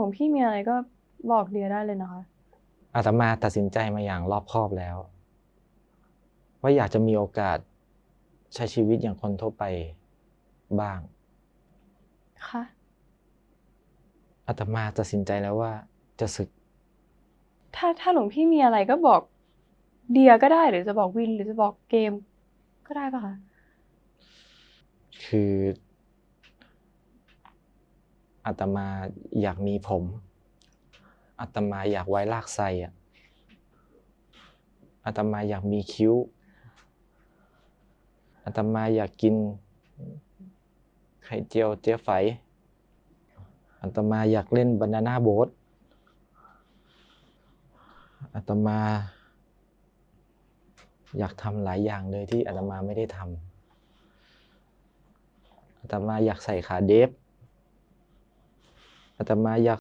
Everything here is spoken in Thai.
ลวงพี่มีอะไรก็บอกเดียได้เลยนะคะ อาตมาตัดสินใจมาอย่างรอบคอบแล้ว ว่าอยากจะมีโอกาสใช้ชีวิตอย่างคนทั่วไปบ้าง ค่ะ อาตมาตัดสินใจแล้วว่าจะศึก ถ้าถ้าหลวงพี่มีอะไรก็บอกเดียก็ได้หรือจะบอกวินหรือจะบอกเกม ก็ได้ปะคะ คือ อาตมาอยากมีผมอาตมาอยากไว้ลากไซอะอาตมาอยากมีคิ้วอาตมาอยากกินไข่เจียวเจ๊ไฝอาตมาอยากเล่นบานาน่าโบ๊ทอาตมา อยากทำหลายอย่างเลยที่อาตมาไม่ได้ทำอาตมาอยากใส่ขาเดฟ อาตมาอยาก